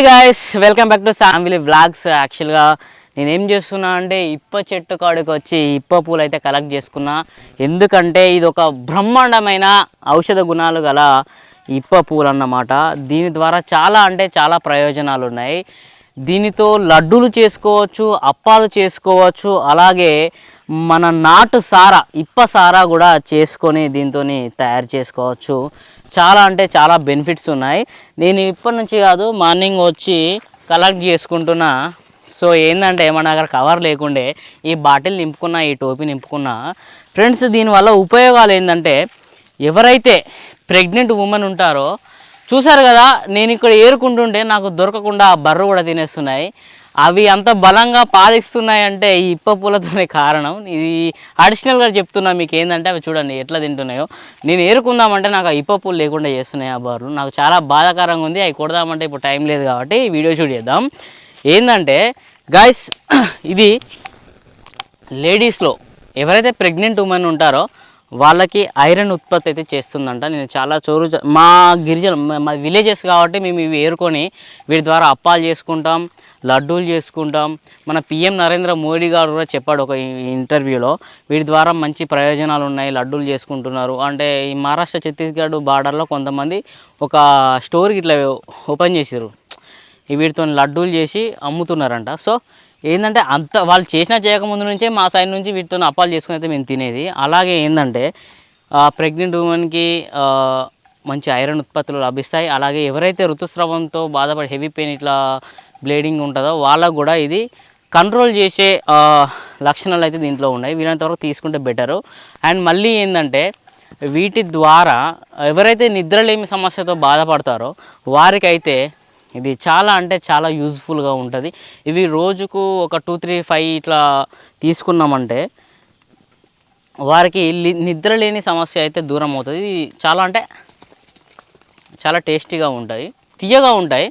Hi guys welcome back to family blogs యాక్చువల్గా నేను ఏం చేస్తున్నా అంటే ఇప్ప చెట్టు కాడికి వచ్చి ఇప్ప పూలు అయితే కలెక్ట్ చేసుకున్నా. ఎందుకంటే ఇది ఒక బ్రహ్మాండమైన ఔషధ గుణాలు గల ఇప్ప పూలు అన్నమాట దీని ద్వారా చాలా అంటే చాలా ప్రయోజనాలు ఉన్నాయి. దీనితో లడ్డూలు చేసుకోవచ్చు అప్పాలు చేసుకోవచ్చు అలాగే మన నాటు సారా ఇప్ప సారా కూడా చేసుకొని దీంతో తయారు చేసుకోవచ్చు. చాలా అంటే చాలా బెనిఫిట్స్ ఉన్నాయి. నేను ఇప్పటి నుంచి కాదు మార్నింగ్ వచ్చి కలెక్ట్ చేసుకుంటున్నా. సో ఏంటంటే మన దగ్గర కవర్ లేకుండే ఈ బాటిల్ నింపుకున్నా ఈ టోపీ నింపుకున్నా ఫ్రెండ్స్ దీనివల్ల ఉపయోగాలు ఏంటంటే ఎవరైతే ప్రెగ్నెంట్ ఉమెన్ ఉంటారో చూసారు కదా నేను ఇక్కడ ఏరుకుంటుంటే నాకు దొరకకుండా ఆ బర్రు కూడా తినేస్తున్నాయి. అవి అంత బలంగా పాలిస్తున్నాయి అంటే ఈ ఇప్ప పూలతోనే కారణం. ఇది అడిషనల్గా చెప్తున్నా మీకు ఏంటంటే అవి చూడండి ఎట్లా తింటున్నాయో. నేను ఏరుకుందామంటే నాకు ఆ ఇప్ప పూలు లేకుండా చేస్తున్నాయి ఆ బర్రు. నాకు చాలా బాధాకరంగా ఉంది అవి కొడదామంటే ఇప్పుడు టైం లేదు కాబట్టి వీడియో షూట్ చేద్దాం. ఏంటంటే గాయస్ ఇది లేడీస్లో ఎవరైతే ప్రెగ్నెంట్ ఉమెన్ ఉంటారో వాళ్ళకి ఐరన్ ఉత్పత్తి అయితే చేస్తుందంట. నేను చాలా చోరు మా గిరిజన మా- విలేజెస్ కాబట్టి మేము ఇవి ఏరుకొని వీటి ద్వారా అప్పాలు చేసుకుంటాం లడ్డూలు చేసుకుంటాం. మన పిఎం నరేంద్ర మోడీ గారు కూడా చెప్పాడు ఒక ఇంటర్వ్యూలో. వీటి ద్వారా మంచి ప్రయోజనాలు ఉన్నాయి లడ్డూలు చేసుకుంటున్నారు. అంటే ఈ మహారాష్ట్ర ఛత్తీస్గఢ్ బార్డర్లో కొంతమంది ఒక స్టోర్కి ఇట్లా ఓపెన్ చేసారు వీటితో లడ్డూలు చేసి అమ్ముతున్నారంట. సో ఏంటంటే అంత వాళ్ళు చేసినా చేయకముందు నుంచే మా సైడ్ నుంచి వీటితో అప్పాలు చేసుకుని అయితే మేము తినేది. అలాగే ఏంటంటే ప్రెగ్నెంట్ ఉమెన్కి మంచి ఐరన్ ఉత్పత్తులు లభిస్తాయి. అలాగే ఎవరైతే ఋతుస్రావంతో బాధపడి హెవీ పెయిన్ ఇట్లా బ్లీడింగ్ ఉంటుందో వాళ్ళకు కూడా ఇది కంట్రోల్ చేసే లక్షణాలు అయితే దీంట్లో ఉన్నాయి. వీలంత వరకు తీసుకుంటే బెటరు అండ్ మళ్ళీ ఏంటంటే వీటి ద్వారా ఎవరైతే నిద్రలేమి సమస్యతో బాధపడతారో వారికైతే ఇది చాలా అంటే చాలా యూజ్ఫుల్గా ఉంటుంది. ఇవి రోజుకు ఒక టూ త్రీ ఫైవ్ ఇట్లా తీసుకున్నామంటే వారికి నిద్ర లేని సమస్య అయితే దూరం అవుతుంది. ఇది చాలా అంటే చాలా టేస్టీగా ఉంటాయి తీయగా ఉంటాయి.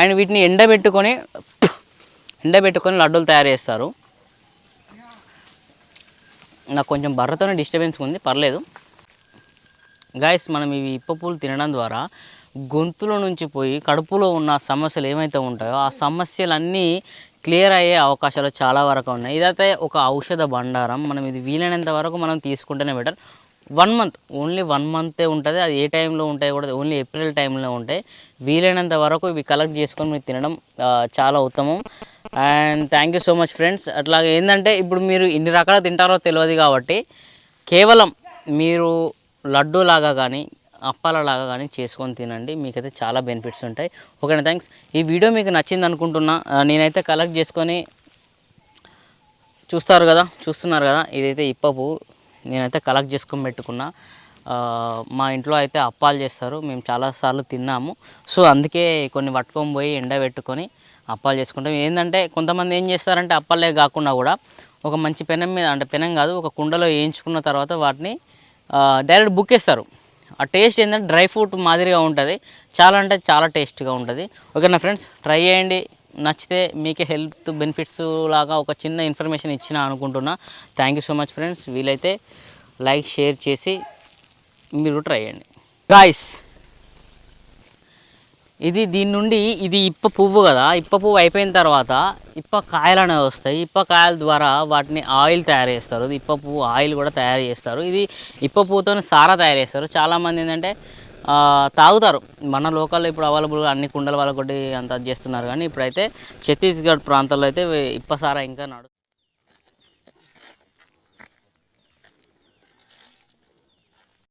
అండ్ వీటిని ఎండబెట్టుకొని ఎండబెట్టుకొని లడ్డూలు తయారు చేస్తారు. నాకు కొంచెం బర్రతోనే డిస్టర్బెన్స్ ఉంది పర్లేదు. గాయస్ మనం ఇవి ఇప్ప పూలు తినడం ద్వారా గొంతులో నుంచి పోయి కడుపులో ఉన్న సమస్యలు ఏమైతే ఉంటాయో ఆ సమస్యలన్నీ క్లియర్ అయ్యే అవకాశాలు చాలా వరకు ఉన్నాయి. ఇదైతే ఒక ఔషధ బండారం మనం ఇది వీలైనంత వరకు మనం తీసుకుంటేనే better one month only one మంతే ఉంటుంది. అది ఏ టైంలో ఉంటాయి కూడా ఓన్లీ ఏప్రిల్ టైంలో ఉంటాయి. వీలైనంత వరకు ఇవి కలెక్ట్ చేసుకొని మీరు తినడం చాలా ఉత్తమం. And thank you so much friends అట్లాగే ఏంటంటే ఇప్పుడు మీరు ఇన్ని రకాల తింటారో తెలియదు కాబట్టి కేవలం మీరు లడ్డూ లాగా కానీ అప్పాలలాగా కానీ చేసుకొని తినండి. మీకైతే చాలా బెనిఫిట్స్ ఉంటాయి. ఓకేనా థ్యాంక్స్ ఈ వీడియో మీకు నచ్చింది అనుకుంటున్నా నేనైతే కలెక్ట్ చేసుకొని చూస్తారు కదా చూస్తున్నారు కదా ఇదైతే ఇప్పపు నేనైతే కలెక్ట్ చేసుకొని పెట్టుకున్నా. మా ఇంట్లో అయితే అప్పాలు చేస్తారు. మేము చాలాసార్లు తిన్నాము. సో అందుకే కొన్ని పట్టుకొని పోయి ఎండబెట్టుకొని అప్పాలు చేసుకుంటాం. ఏంటంటే కొంతమంది ఏం చేస్తారంటే అప్పాలే కాకుండా కూడా ఒక మంచి పెనం మీద అంటే పెనం కాదు ఒక కుండలో వేయించుకున్న తర్వాత వాటిని డైరెక్ట్ బుక్ వేస్తారు. ఆ టేస్ట్ ఏంటంటే డ్రై ఫ్రూట్ మాదిరిగా ఉంటుంది. చాలా అంటే చాలా టేస్ట్గా ఉంటుంది. ఓకేనా ఫ్రెండ్స్? ట్రై చేయండి. నచ్చితే మీకే హెల్త్ బెనిఫిట్స్ లాగా ఒక చిన్న ఇన్ఫర్మేషన్ ఇచ్చిన అనుకుంటున్నా. Thank you so much friends వీలైతే లైక్ షేర్ చేసి మీరు ట్రై చేయండి. గాయస్ ఇది దీని నుండి ఇది ఇప్ప పువ్వు కదా ఇప్ప పువ్వు అయిపోయిన తర్వాత ఇప్ప కాయలు అనేవి వస్తాయి. ఇప్ప కాయల ద్వారా వాటిని ఆయిల్ తయారు చేస్తారు. ఇది ఇప్ప పువ్వు ఆయిల్ కూడా తయారు చేస్తారు. ఇది ఇప్ప పువ్వుతో సారా తయారు చేస్తారు. చాలామంది ఏంటంటే తాగుతారు. మన లోకల్లో ఇప్పుడు అవైలబుల్గా అన్ని కుండల వాళ్ళ కొట్టి అంత చేస్తున్నారు. కానీ ఇప్పుడైతే ఛత్తీస్గఢ్ ప్రాంతాల్లో అయితే ఇప్ప సారా ఇంకా నడు